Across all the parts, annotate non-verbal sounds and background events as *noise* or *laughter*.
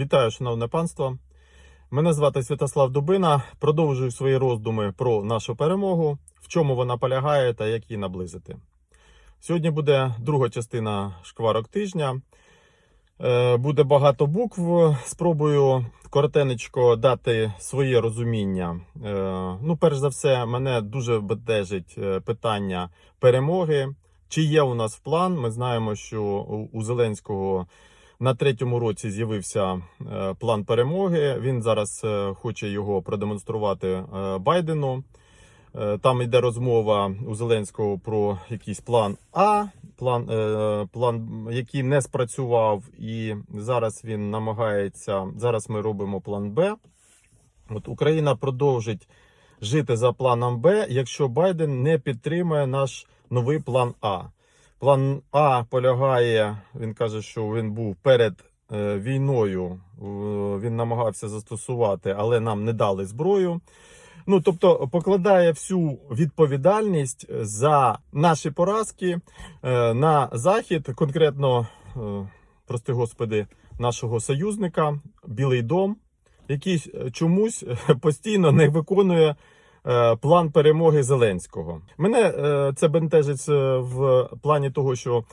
Вітаю, шановне панство. Мене звати Святослав Дубина. Продовжую свої роздуми про нашу перемогу, в чому вона полягає та як її наблизити. Сьогодні буде друга частина шкварок тижня. Е, Буде багато букв. Спробую коротенечко дати своє розуміння. Е, Ну, перш за все, мене дуже бентежить е, питання перемоги. Чи є у нас план? Ми знаємо, що у- у Зеленського на третьому році з'явився е, план перемоги. Він зараз е, хоче його продемонструвати е, Байдену. Там йде розмова у Зеленського про якийсь план А, план, план, який не спрацював, і зараз він намагається. Зараз ми робимо план Б. От Україна продовжить жити за планом Б, якщо Байден не підтримує наш новий план А. План А полягає, він каже, що він був перед е, війною. е, Він намагався застосувати, але нам не дали зброю. Ну, тобто, покладає всю відповідальність за наші поразки е, на захід, конкретно, е, прости господи, нашого союзника, Білий Дом, який е, чомусь е, постійно не виконує е, план перемоги Зеленського. Мене е, це бентежить е, в плані того, що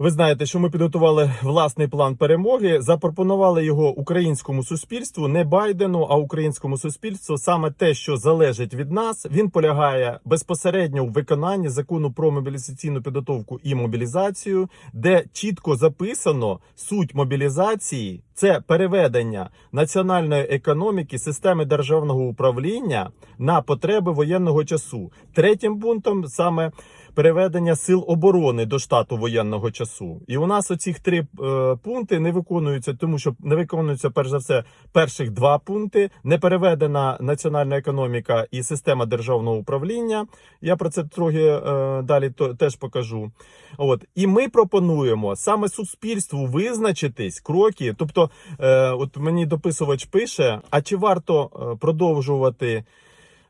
ви знаєте, що ми підготували власний план перемоги, запропонували його українському суспільству, не Байдену, а українському суспільству. Саме те, що залежить від нас, він полягає безпосередньо в виконанні закону про мобілізаційну підготовку і мобілізацію, де чітко записано суть мобілізації це переведення національної економіки, системи державного управління на потреби воєнного часу. Третім пунктом саме переведення сил оборони до штату воєнного часу. І у нас оці три е, пункти не виконуються, тому що не виконуються перш за все перших два пункти. Не переведена національна економіка і система державного управління. Я про це трохи е, далі то, теж покажу. От і ми пропонуємо саме суспільству визначитись кроки. Тобто, е, от мені дописувач пише: а чи варто е, продовжувати?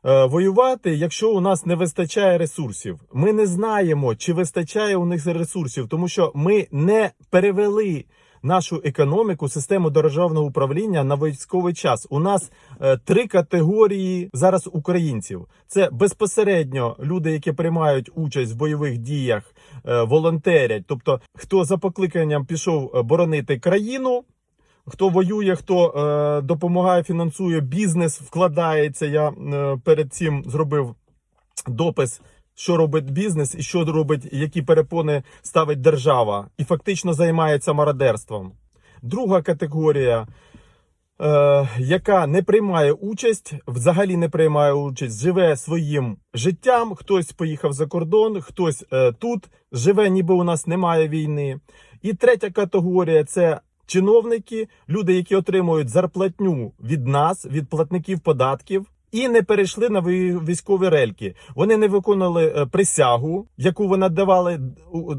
Е, Воювати, якщо у нас не вистачає ресурсів, ми не знаємо, чи вистачає у них ресурсів, тому що ми не перевели нашу економіку, систему державного управління на військовий час. У нас е, три категорії зараз українців: це безпосередньо люди, які приймають участь в бойових діях, е, волонтерять, тобто хто за покликанням пішов боронити країну. Хто воює, хто е, допомагає, фінансує бізнес, вкладається. Я е, перед цим зробив допис, що робить бізнес і що робить, які перепони ставить держава, і фактично займається мародерством. Друга категорія, е, яка не приймає участь, взагалі не приймає участь, живе своїм життям. Хтось поїхав за кордон, хтось е, тут живе, ніби у нас немає війни. І третя категорія це чиновники, люди, які отримують зарплатню від нас, від платників податків. І не перейшли на військові рельки. Вони не виконали е, присягу, яку вони давали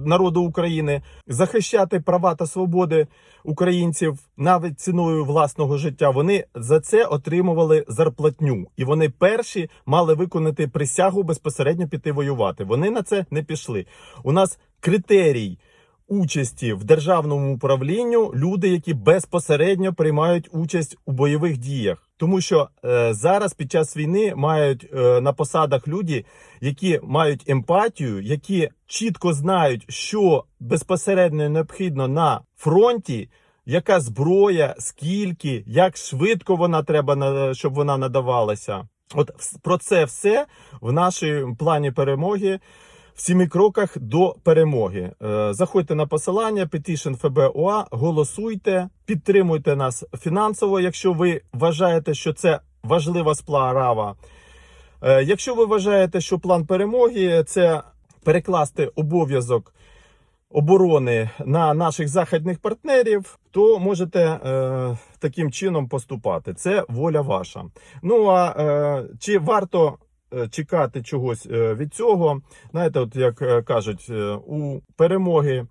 народу України, захищати права та свободи українців навіть ціною власного життя. Вони за це отримували зарплатню, і вони перші мали виконати присягу безпосередньо піти воювати. Вони на це не пішли. У нас критерій участі в державному управлінню люди, які безпосередньо приймають участь у бойових діях. Тому що е, зараз під час війни мають е, на посадах люди, які мають емпатію, які чітко знають, що безпосередньо необхідно на фронті, яка зброя, скільки, як швидко вона треба щоб вона надавалася. От про це все в нашому плані перемоги в сіми кроках до перемоги. Е, Заходьте на посилання Petition FBOA, голосуйте, підтримуйте нас фінансово, якщо ви вважаєте, що це важлива справа. Е, Якщо ви вважаєте, що план перемоги це перекласти обов'язок оборони на наших західних партнерів, то можете е, таким чином поступати. Це воля ваша. Ну а е, чи варто чекати чогось е, від цього? Знаєте, от як е, кажуть, е, у перемоги.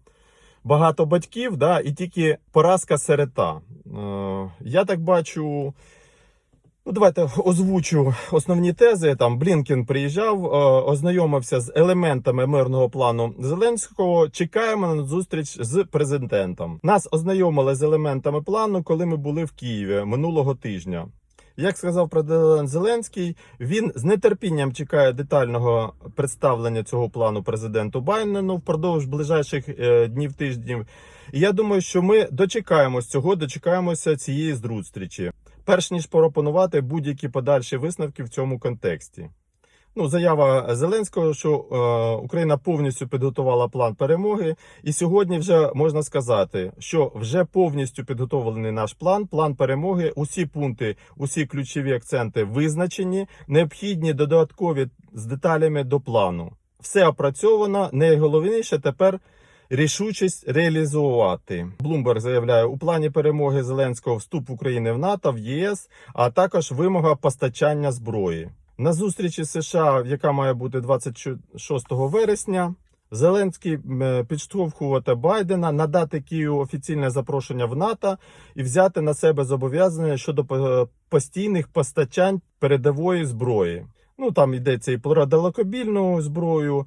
Багато батьків, да, і тільки поразка серед та. Е, я так бачу, Ну, давайте озвучу основні тези. Там Блінкен приїжджав, е, ознайомився з елементами мирного плану Зеленського. Чекаємо на зустріч з президентом. Нас ознайомили з елементами плану, коли ми були в Києві минулого тижня. Як сказав президент Зеленський, він з нетерпінням чекає детального представлення цього плану президенту Байдену впродовж ближайших е, днів тижнів. І я думаю, що ми дочекаємось цього, дочекаємося цієї зустрічі, перш ніж пропонувати будь-які подальші висновки в цьому контексті. Ну, заява Зеленського, що е, Україна повністю підготувала план перемоги, і сьогодні вже можна сказати, що вже повністю підготовлений наш план, план перемоги. Усі пункти, усі ключові акценти визначені, необхідні додаткові з деталями до плану. Все опрацьовано. Найголовніше тепер рішучість реалізувати. Блумберг заявляє у плані перемоги Зеленського вступ України в НАТО, в ЄС, а також вимога постачання зброї. На зустрічі США, яка має бути 26 вересня, Зеленський е, підштовхувати Байдена надати Києву офіційне запрошення в НАТО і взяти на себе зобов'язання щодо е, постійних постачань передової зброї. Ну там йдеться і про далекобільну зброю.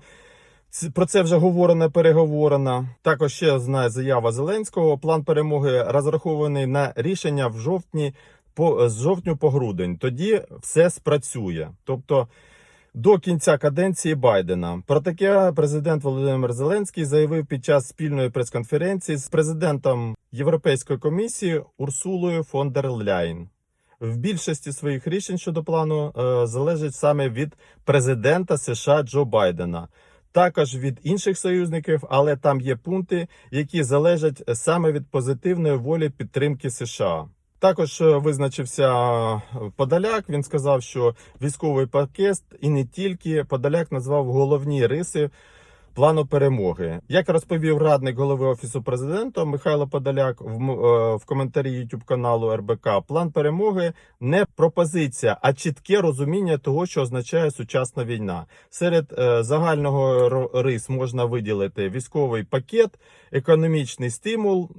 Про це вже говорено, переговорено. Також ще одна заява Зеленського. План перемоги розрахований на рішення в жовтні по з жовтню по грудень. Тоді все спрацює. Тобто до кінця каденції Байдена. Про таке президент Володимир Зеленський заявив під час спільної прес-конференції з президентом Європейської комісії Урсулою фон дер Ляйн. В більшості своїх рішень щодо плану е, залежить саме від президента США Джо Байдена. Також від інших союзників, але там є пункти, які залежать саме від позитивної волі підтримки США. Також е, визначився е, Подоляк. Він сказав, що військовий пакет і не тільки Подоляк назвав головні риси плану перемоги. Як розповів радник голови офісу президента Михайло Подоляк в, е, коментарі YouTube каналу РБК, план перемоги не пропозиція, а чітке розуміння того, що означає сучасна війна. Серед загального рис можна виділити військовий пакет, економічний стимул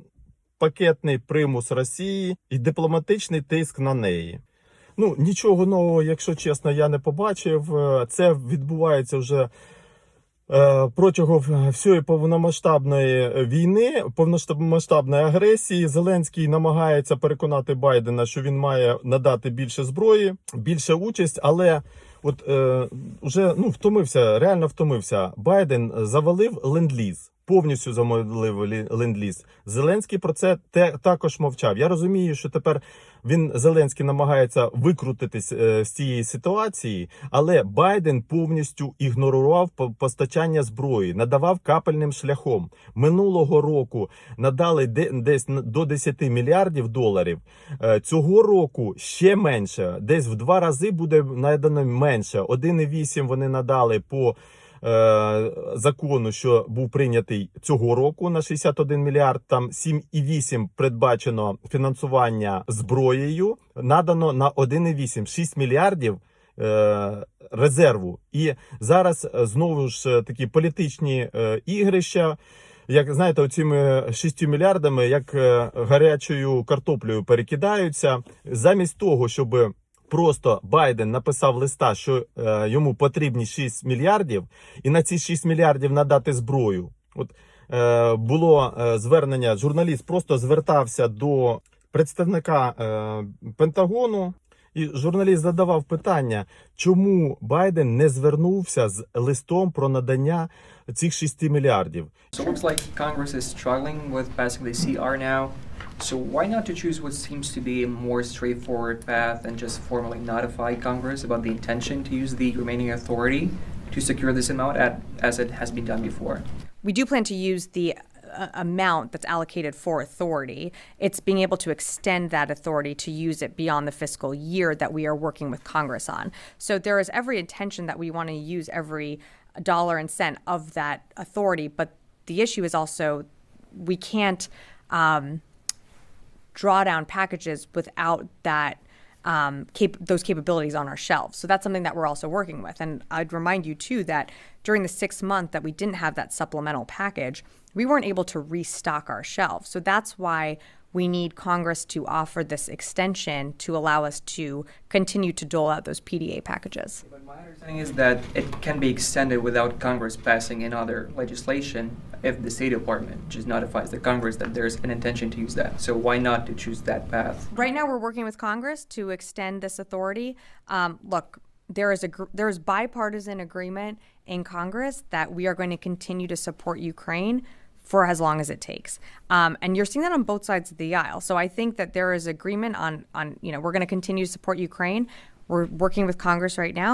пакетний примус Росії і дипломатичний тиск на неї. Ну нічого нового, якщо чесно, я не побачив. Е, Це відбувається вже. е, Протягом всієї повномасштабної війни, повномасштабної агресії, Зеленський намагається переконати Байдена, що він має надати більше зброї, більше участь, але от е, вже ну втомився, реально втомився. Байден завалив ленд-ліз. Повністю замовив лі- ленд-ліз. Зеленський про це те також мовчав. Я розумію, що тепер він Зеленський намагається викрутитись е, з цієї ситуації, але Байден повністю ігнорував постачання зброї, надавав капельним шляхом. Минулого року надали де- десь до 10 мільярдів доларів. Е, Цього року ще менше, десь в два рази буде надано менше. 1,8 вони надали по закону, що був прийнятий цього року на 61 мільярд. Там 7,8 передбачено фінансування зброєю. Надано на 1,8 6 мільярдів. е, Резерву і зараз е, знову ж е, такі політичні е, ігрища. Як знаєте, оціми 6 мільярдами, як е, гарячою картоплею перекидаються, замість того, щоб просто Байден написав листа, що е, йому потрібні 6 мільярдів, і на ці 6 мільярдів надати зброю. От е, було е, звернення, журналіст просто звертався до представника е, Пентагону. І журналіст задавав питання, чому Байден не звернувся з листом про надання цих 6 мільярдів. So it looks like Congress is struggling with passing the CR now. So why not to choose what seems to be a more straightforward path and just formally notify Congress about the intention to use the remaining authority to secure this amount at, as it has been done before? we do plan to use the uh, amount that's allocated for authority. It's being able to extend that authority to use it beyond the fiscal year that we are working with Congress on. So there is every intention that we want to use every dollar and cent of that authority, but the issue is also we can't um, draw down packages without that um, cap- those capabilities on our shelves. So that's something that we're also working with. And I'd remind you too that during the six month that we didn't have that supplemental package, we weren't able to restock our shelves. So that's why we need Congress to offer this extension to allow us to continue to dole out those PDA packages. But my understanding is that it can be extended without Congress passing another legislation if the State Department just notifies the Congress that there's an intention to use that. So why not to choose that path? Right now, we're working with Congress to extend this authority. Um, look, there is a gr- there is bipartisan agreement in Congress that we are going to continue to support Ukraine for as long as it takes, um, and you're seeing that on both sides of the aisle. So I think that there is agreement on on you know we're going to continue to support Ukraine. We're working with Congress right now.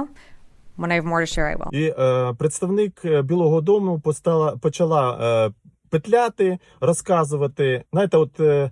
When I have more to share, I will. І е, представник е, Білого Дому постала, почала е, петляти, розказувати. Знаєте, от е,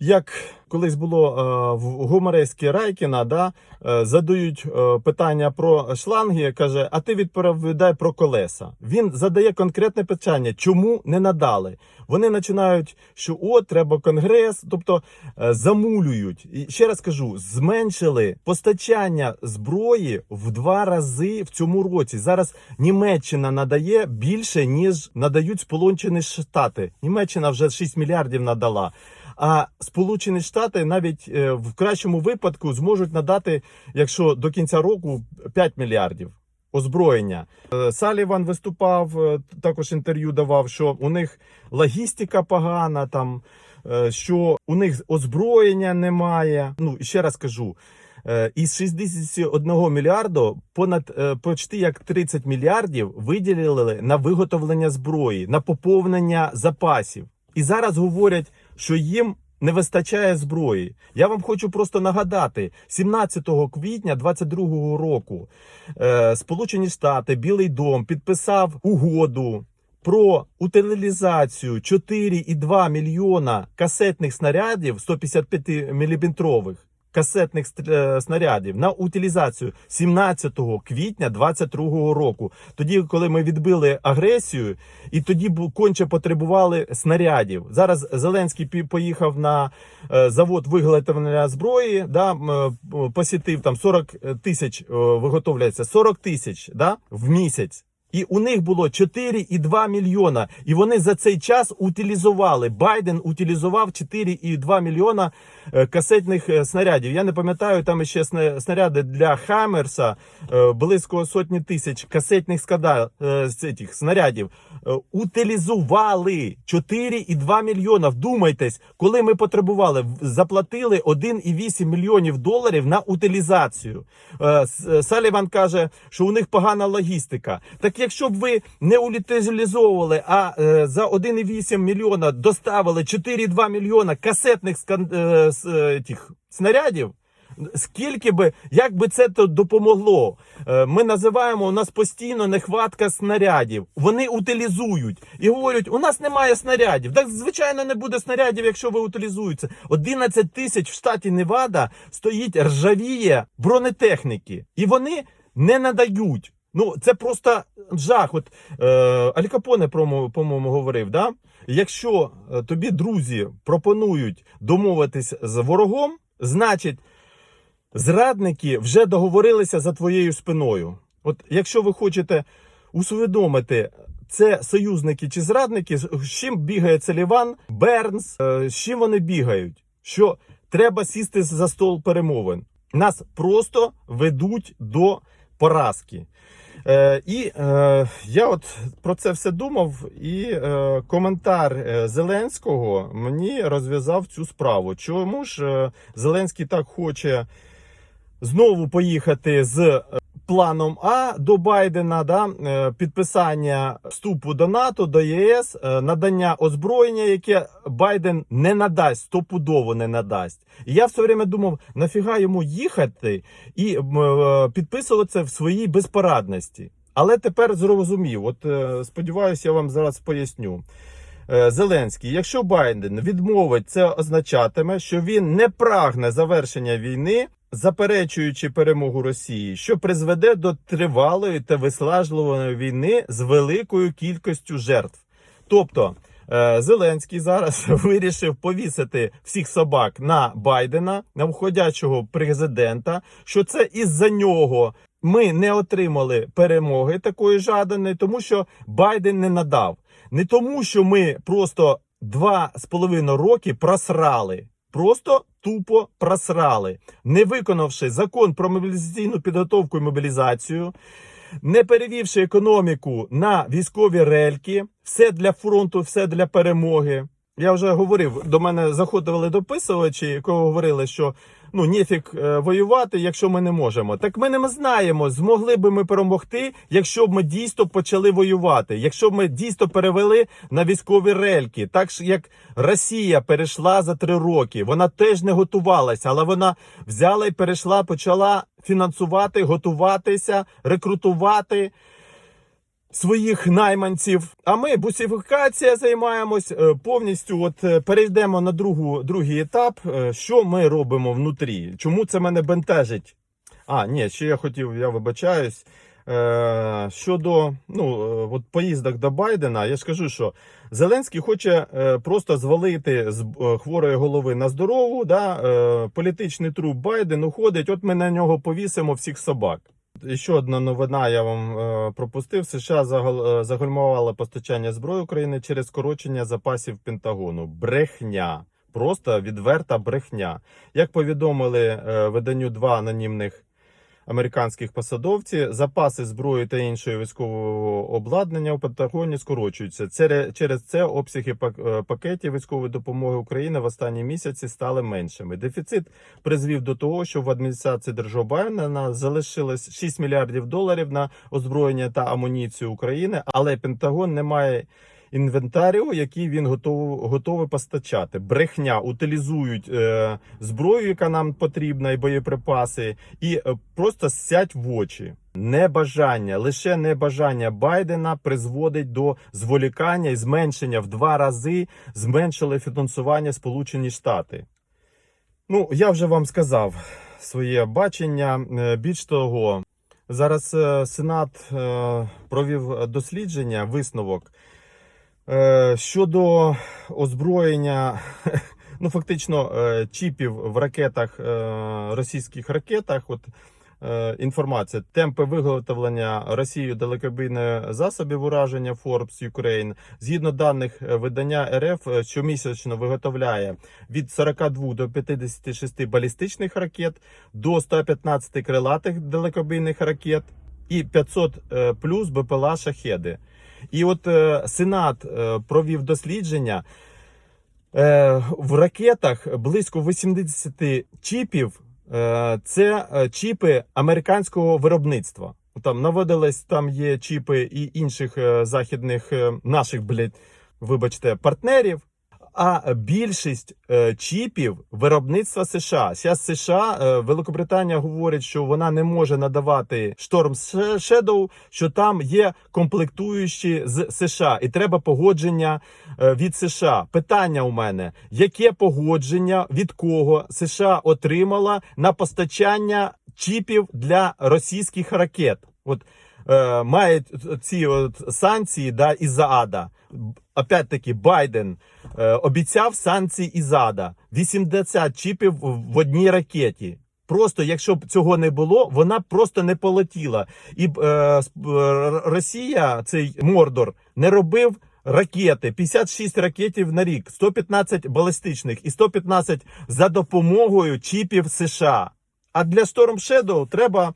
як колись було е, в гумореській Райкіна, да, е, задають е, питання про шланги, каже, а ти відповідай про колеса. Він задає конкретне питання, чому не надали. Вони починають, що от треба конгрес, тобто замулюють. І ще раз кажу, зменшили постачання зброї в два рази в цьому році. Зараз Німеччина надає більше, ніж надають Сполучені Штати. Німеччина вже 6 мільярдів надала. А Сполучені Штати навіть е, в кращому випадку зможуть надати, якщо до кінця року 5 мільярдів озброєння. Е, Саліван виступав, е, також інтерв'ю давав, що у них логістика погана, там що у них озброєння немає. Ну ще раз кажу. Із 61 мільярду понад почти як 30 мільярдів виділили на виготовлення зброї, на поповнення запасів. І зараз говорять, що їм не вистачає зброї. Я вам хочу просто нагадати: 17 квітня 2022 року е, Сполучені Штати, Білий Дом підписав угоду. Про утилізацію 4,2 мільйона касетних снарядів 155 мм касетних е, снарядів на утилізацію 17 квітня 2022 року. Тоді, коли ми відбили агресію, і тоді конче потребували снарядів. Зараз Зеленський поїхав на е, завод виготовлення зброї, да, е, посітив там 40 тисяч виготовляється 40 тисяч да, в місяць. І у них було 4,2 мільйона. І вони за цей час утилізували. Байден утилізував 4,2 мільйона е, касетних е, снарядів. Я не пам'ятаю, там ще снаряди для Хаммерса, е, близько сотні тисяч касетних скада, цих снарядів. Утилізували 4,2 мільйона. Вдумайтесь, коли ми потребували, заплатили 1,8 мільйонів доларів на утилізацію. Саліван каже, що у них погана логістика. Так якщо б ви не утилізовували, а е, за 1,8 мільйона доставили 4,2 мільйона касетних е, е, тих снарядів. Скільки би, як би це то допомогло? Ми називаємо у нас постійно нехватка снарядів. Вони утилізують і говорять: у нас немає снарядів. Так звичайно не буде снарядів, якщо ви утилізуєте. 11 тисяч в штаті Невада стоїть ржавіє бронетехніки, і вони не надають. Ну це просто жах. От е, Аль Капоне, по-моєму, говорив: да? якщо е, тобі друзі пропонують домовитись з ворогом, значить. Зрадники вже договорилися за твоєю спиною. От якщо ви хочете усвідомити, це союзники чи зрадники, з чим бігає Целіван, Бернс, е, з чим вони бігають? Що треба сісти за стол перемовин. Нас просто ведуть до поразки. Е, і е, я от про це все думав, і е, коментар Зеленського мені розв'язав цю справу. Чому ж Зеленський так хоче знову поїхати з планом А до Байдена, да, е, підписання вступу до НАТО, до ЄС, е, надання озброєння, яке Байден не надасть, стопудово не надасть. І я все время думав, нафіга йому їхати і е, підписуватися в своїй безпорадності. Але тепер зрозумів. От сподіваюся, я вам зараз поясню. Зеленський, якщо Байден відмовить, це означатиме, що він не прагне завершення війни, заперечуючи перемогу Росії, що призведе до тривалої та вислажливої війни з великою кількістю жертв. Тобто е, Зеленський зараз *laughs* вирішив повісити всіх собак на Байдена, на входячого президента, що це із-за нього. Ми не отримали перемоги такої жаданої, тому що Байден не надав. Не тому, що ми просто два з половиною роки просрали. Просто тупо просрали, не виконавши закон про мобілізаційну підготовку і мобілізацію, не перевівши економіку на військові рельки, все для фронту, все для перемоги. Я вже говорив, до мене заходили дописувачі, якого говорили, що ну ніфіг е, воювати, якщо ми не можемо. Так ми не знаємо, змогли би ми перемогти, якщо б ми дійсно почали воювати, якщо б ми дійсно перевели на військові рельки, так як Росія перейшла за три роки. Вона теж не готувалася, але вона взяла і перейшла, почала фінансувати, готуватися, рекрутувати своїх найманців. А ми бусифікація займаємось е, повністю. От е, перейдемо на другу, другий етап. Е, Що ми робимо внутрі? Чому це мене бентежить? А, ні, ще я хотів, я вибачаюсь. Щодо ну, от поїздок до Байдена, я ж кажу, що Зеленський хоче просто звалити з хворої голови на здорову. Да? Політичний труп Байден уходить. От ми на нього повісимо всіх собак. Ще одна новина я вам е, пропустив. США е, загальмували постачання зброї України через скорочення запасів Пентагону. Брехня. Просто відверта брехня. Як повідомили е, виданню два анонімних американських посадовці, запаси зброї та іншого військового обладнання у Пентагоні скорочуються. Через це обсяги е, пакетів військової допомоги України в останні місяці стали меншими. Дефіцит призвів до того, що в адміністрації Держо Байдена залишилось 6 мільярдів доларів на озброєння та амуніцію України, але Пентагон не має інвентаріу, який він готов, готовий постачати. Брехня утилізують е, зброю, яка нам потрібна, і боєприпаси, і е, просто сядь в очі. Небажання, лише небажання Байдена призводить до зволікання і зменшення в два рази зменшили фінансування Сполучені Штати. Ну, я вже вам сказав своє бачення. Е, Більш того, зараз е, Сенат е, провів дослідження, висновок щодо озброєння, *laughs* ну фактично, е, чіпів в ракетах, е, російських ракетах. От е, інформація, темпи виготовлення Росією далекобійних засобів ураження Forbes Ukraine. Згідно даних е, видання РФ, е, щомісячно виготовляє від 42 до 56 балістичних ракет до 115 крилатих далекобійних ракет і 500 е, плюс БПЛА шахеди. І от е, Сенат е, провів дослідження. Е, в ракетах близько 80 чіпів е, це е, чіпи американського виробництва. Там наводились, там є чіпи і інших е, західних е, наших, блядь, вибачте, партнерів. А більшість е, чіпів виробництва США. Зараз США, е, Великобританія говорить, що вона не може надавати Storm Shadow, що там є комплектуючі з США, і треба погодження е, від США. Питання у мене: яке погодження від кого США отримала на постачання чіпів для російських ракет? От е, мають ці от санкції да, із-за ада. Опять-таки, Байден е, обіцяв санкції із ада. 80 чіпів в одній ракеті. Просто якщо б цього не було, вона просто не полетіла. І е, е, Росія, цей Мордор, не робив ракети, 56 ракетів на рік, 115 балістичних і 115 за допомогою чіпів США. А для Storm Shadow треба,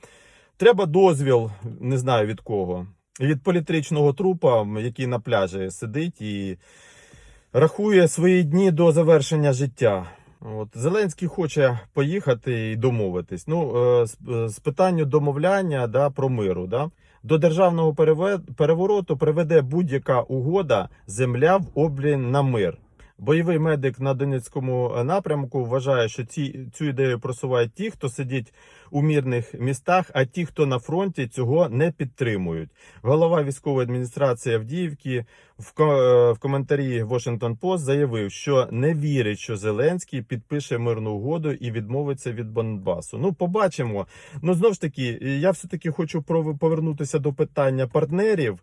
треба дозвіл, не знаю від кого. Від політричного трупа, який на пляжі сидить і рахує свої дні до завершення життя. От Зеленський хоче поїхати і домовитись. Ну, е, з, е, з питанню домовляння да, про миру. Да, до державного перевороту приведе будь-яка угода земля в обмін на мир. Бойовий медик на Донецькому напрямку вважає, що ці, цю ідею просувають ті, хто сидить у мірних містах, а ті, хто на фронті, цього не підтримують. Голова військової адміністрації Авдіївки е, в коментарі Washington Post заявив, що не вірить, що Зеленський підпише мирну угоду і відмовиться від Донбасу. Ну, побачимо. Ну знов ж таки, я все таки хочу повернутися до питання партнерів.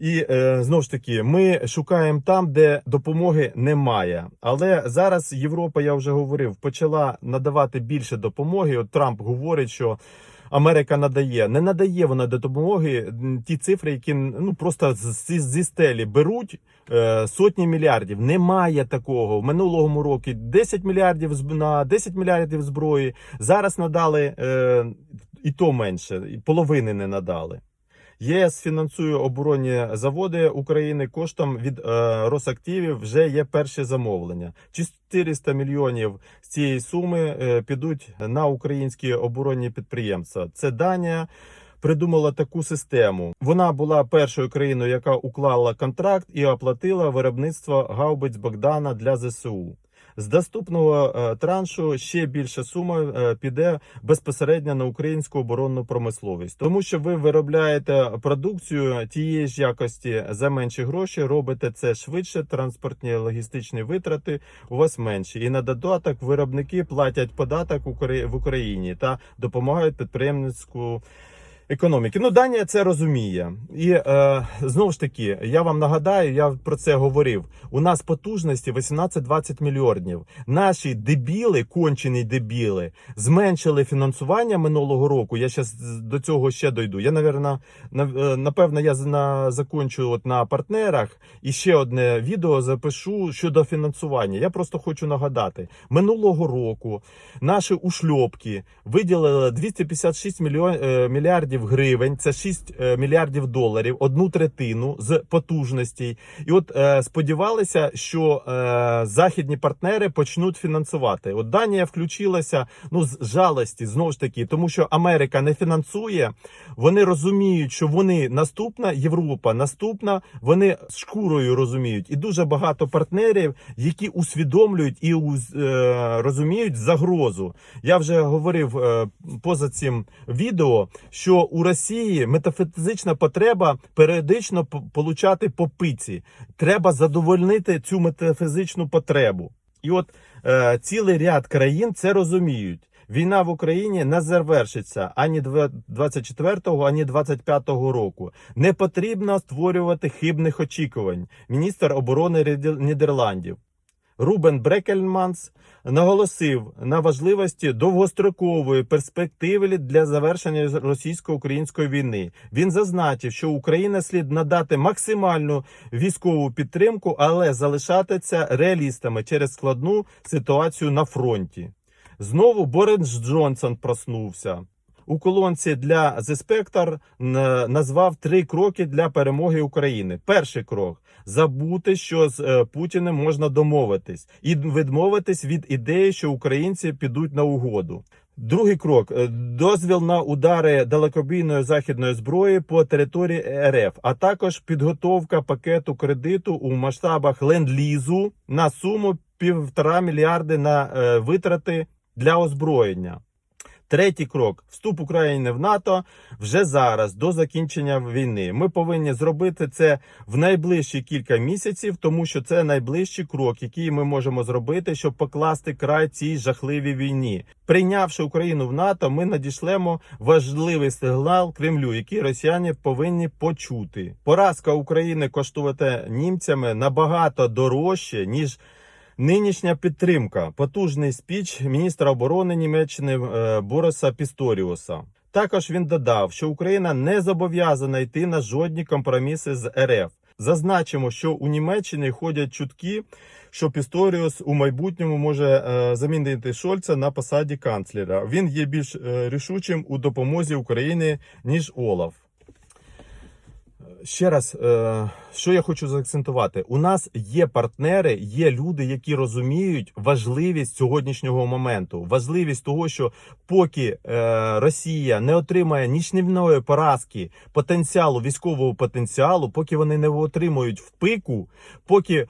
І е, знову ж таки, ми шукаємо там, де допомоги немає. Але зараз Європа, я вже говорив, почала надавати більше допомоги. От Трамп говорить, що Америка надає. Не надає вона до допомоги ті цифри, які ну просто зі, зі стелі беруть е, сотні мільярдів. Немає такого. В минулому році 10 мільярдів на 10 мільярдів зброї. Зараз надали е, і то менше, і половини не надали. ЄС фінансує оборонні заводи України коштом від е, Росактивів. Вже є перші замовлення. 400 мільйонів з цієї суми е, підуть на українські оборонні підприємства. Це Данія. Придумала таку систему. Вона була першою країною, яка уклала контракт і оплатила виробництво гаубиць Богдана для ЗСУ. З доступного е, траншу ще більша сума е, піде безпосередньо на українську оборонну промисловість, тому що ви виробляєте продукцію тієї ж якості за менші гроші, робите це швидше, транспортні логістичні витрати у вас менші. І на додаток виробники платять податок в Україні та допомагають підприємницьку. Економіки, ну Данія це розуміє, і е, знову ж таки, я вам нагадаю, я про це говорив. У нас потужності 18-20 мільйонів. Наші дебіли, кончені дебіли, зменшили фінансування минулого року. Я зараз до цього ще дойду. Я навірно, нав- е, напевно, я на закончу от на партнерах і ще одне відео запишу щодо фінансування. Я просто хочу нагадати: минулого року наші ушльопки виділили 256 мільйон, е, мільярдів гривень, це 6 е, мільярдів доларів, одну третину з потужностей. І от е, сподівалися, що е, західні партнери почнуть фінансувати. От Данія включилася ну з жалості знову ж таки, тому що Америка не фінансує. Вони розуміють, що вони наступна Європа, наступна. Вони шкурою розуміють, і дуже багато партнерів, які усвідомлюють і розуміють загрозу. Я вже говорив поза цим відео, що у Росії метафізична потреба періодично получати по пиці. Треба задовольнити цю метафізичну потребу. І от е, цілий ряд країн це розуміють. Війна в Україні не завершиться ані 24-го, ані 25-го року. Не потрібно створювати хибних очікувань. Міністр оборони Нідерландів Рубен Брекельманс наголосив на важливості довгострокової перспективи для завершення російсько-української війни. Він зазначив, що Україна слід надати максимальну військову підтримку, але залишатися реалістами через складну ситуацію на фронті. Знову Борис Джонсон проснувся. У колонці для The Spectre назвав три кроки для перемоги України. Перший крок забути, що з е, Путіним можна домовитись, і відмовитись від ідеї, що українці підуть на угоду. Другий крок дозвіл на удари далекобійної західної зброї по території РФ, а також підготовка пакету кредиту у масштабах ленд-лізу на суму півтора мільярди на е, витрати для озброєння. Третій крок вступ України в НАТО вже зараз до закінчення війни. Ми повинні зробити це в найближчі кілька місяців, тому що це найближчий крок, який ми можемо зробити, щоб покласти край цій жахливій війні. Прийнявши Україну в НАТО, ми надішлемо важливий сигнал Кремлю, який росіяни повинні почути. Поразка України коштувати німцями набагато дорожче ніж. Нинішня підтримка, потужний спіч міністра оборони Німеччини е, Бориса Пісторіуса. Також він додав, що Україна не зобов'язана йти на жодні компроміси з РФ. Зазначимо, що у Німеччині ходять чутки, що Пісторіус у майбутньому може е, замінити Шольца на посаді канцлера. Він є більш е, рішучим у допомозі Україні ніж Олаф. Ще раз, е, що я хочу заакцентувати: у нас є партнери, є люди, які розуміють важливість сьогоднішнього моменту, важливість того, що поки е, Росія не отримає нічнівної поразки потенціалу, військового потенціалу, поки вони не отримують в пику, поки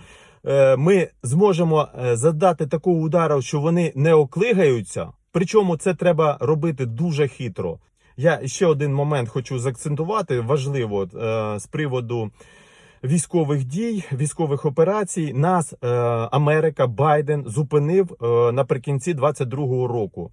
е, ми зможемо задати такого удару, що вони не оклигаються. Причому це треба робити дуже хитро. Я ще один момент хочу заакцентувати важливо е, з приводу військових дій, військових операцій. Нас е, Америка Байден зупинив е, наприкінці 22-го року.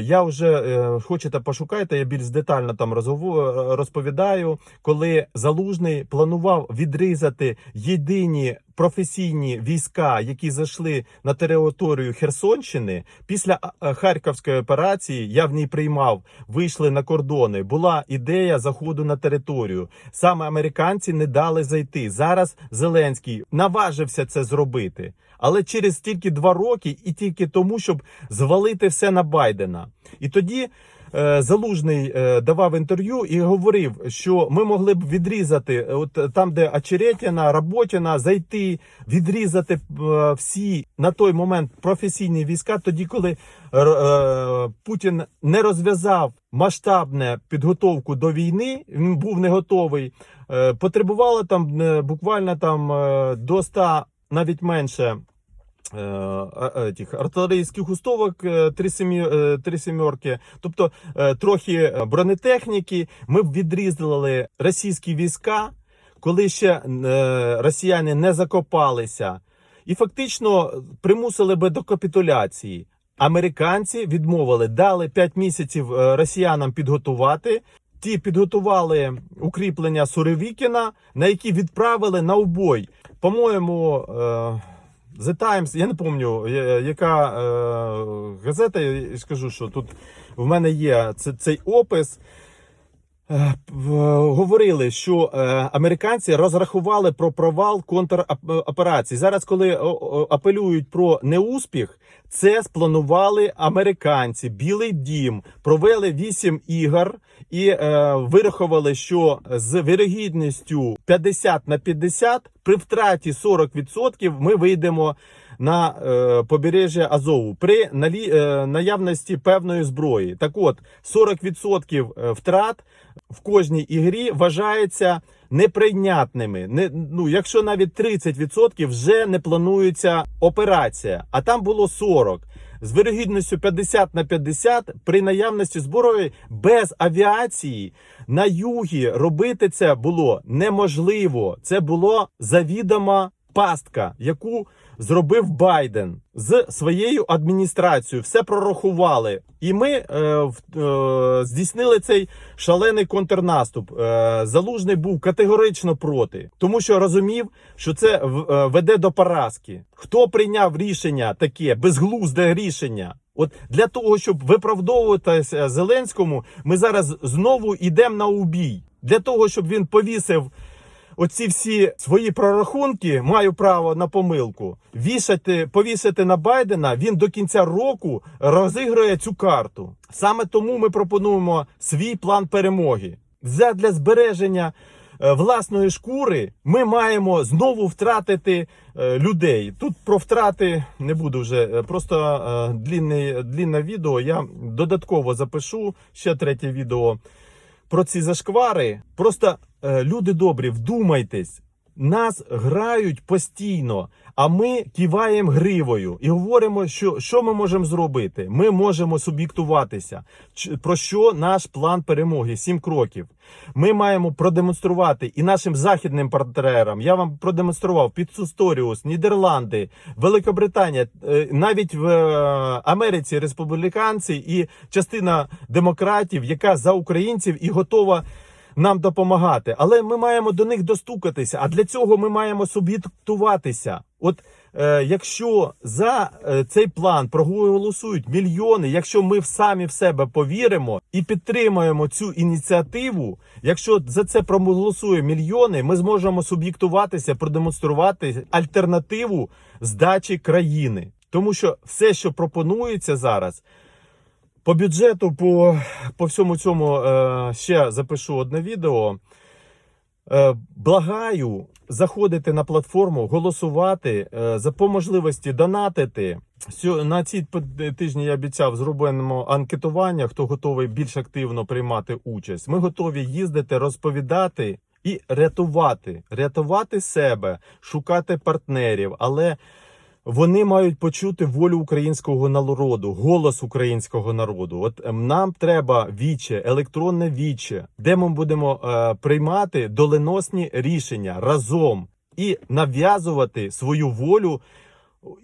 Я вже хочете пошукайте, я більш детально там розповідаю, коли Залужний планував відрізати єдині професійні війська, які зайшли на територію Херсонщини. Після Харківської операції я в ній приймав, вийшли на кордони. Була ідея заходу на територію. Саме американці не дали зайти. Зараз Зеленський наважився це зробити, але через тільки два роки, і тільки тому, щоб звалити все на Байдена. І тоді. Е, Залужний е, давав інтерв'ю і говорив, що ми могли б відрізати, е, от там, де Очеретіна, Роботіна, зайти, відрізати всі на той момент професійні війська, тоді, коли Путін не розв'язав масштабне підготовку до війни, він був не готовий. Потребувало там буквально там до 100, навіть менше. Е, е, Тих артилерійських установок е, три е, сімерки, тобто е, трохи е, бронетехніки. Ми б відрізали російські війська, коли ще е, росіяни не закопалися, і фактично примусили би до капітуляції. Американці відмовили, дали 5 місяців е, росіянам підготувати. Ті підготували укріплення Суревікіна, на які відправили на убой. По-моєму, е, The Times, я не пам'ятаю, яка е, газета, я скажу, що тут в мене є це- цей опис. Е, Говорили, що е, американці розрахували про провал контроперації. Зараз, коли апелюють про неуспіх, це спланували американці. Білий дім провели 8 ігор і е, вирахували, що з вірогідністю 50 на 50 при втраті 40% ми вийдемо на е, побережжя Азову при налі, е, наявності певної зброї. Так от 40% е, втрат в кожній ігрі вважається неприйнятними. Не, ну, якщо навіть 30% вже не планується операція, а там було 40. З вирогідністю 50 на 50 при наявності зброї без авіації на югі робити це було неможливо. Це було завідома пастка, яку зробив Байден з своєю адміністрацією. Все прорахували, і ми е, е, здійснили цей шалений контрнаступ. Е, Залужний був категорично проти, тому що розумів, що це е, веде до поразки. Хто прийняв рішення таке безглузде рішення? От для того, щоб виправдовуватися Зеленському, ми зараз знову йдемо на убій. Для того, щоб він повісив оці всі свої прорахунки, маю право на помилку, вішати, повісити на Байдена, він до кінця року розіграє цю карту. Саме тому ми пропонуємо свій план перемоги. Для збереження е, власної шкури ми маємо знову втратити е, людей. Тут про втрати не буду вже. е, Просто длінне, длінне відео. Я додатково запишу ще третє відео про ці зашквари. Просто е, люди добрі, вдумайтесь. Нас грають постійно, а ми киваємо гривою і говоримо, що, що ми можемо зробити. Ми можемо суб'єктуватися. Про що наш план перемоги? Сім кроків. Ми маємо продемонструвати і нашим західним партнерам. Я вам продемонстрував Підсусторіус, Нідерланди, Великобританія, е, навіть в е, Америці республіканці і частина демократів, яка за українців і готова нам допомагати. Але ми маємо до них достукатися. А для цього ми маємо суб'єктуватися. От е, якщо за е, цей план проголосують мільйони, якщо ми самі в себе повіримо і підтримаємо цю ініціативу, якщо за це проголосує мільйони, ми зможемо суб'єктуватися, продемонструвати альтернативу здачі країни. Тому що все, що пропонується зараз, по бюджету, по, по всьому цьому е, ще запишу одне відео. Е, благаю заходити на платформу, голосувати е, за по можливості донатити. На ці п- тижні я обіцяв зробимо анкетування, хто готовий більш активно приймати участь. Ми готові їздити, розповідати і рятувати, рятувати себе, шукати партнерів, але вони мають почути волю українського народу, голос українського народу. От ем, нам треба віче, електронне віче, де ми будемо е, приймати доленосні рішення разом і нав'язувати свою волю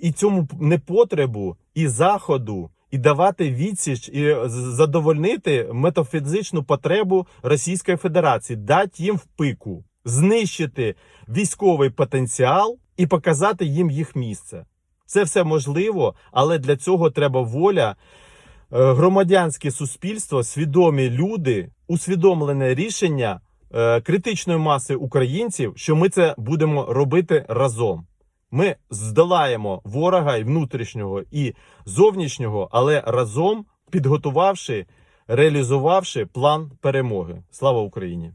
і цьому непотребу, і заходу. І давати відсіч і задовольнити метафізичну потребу Російської Федерації, дати їм в пику, знищити військовий потенціал і показати їм їх місце. Це все можливо, але для цього треба воля, е, громадянське суспільство, свідомі люди, усвідомлене рішення е, критичної маси українців, що ми це будемо робити разом. Ми здолаємо ворога і внутрішнього і зовнішнього, але разом підготувавши, реалізувавши план перемоги. Слава Україні!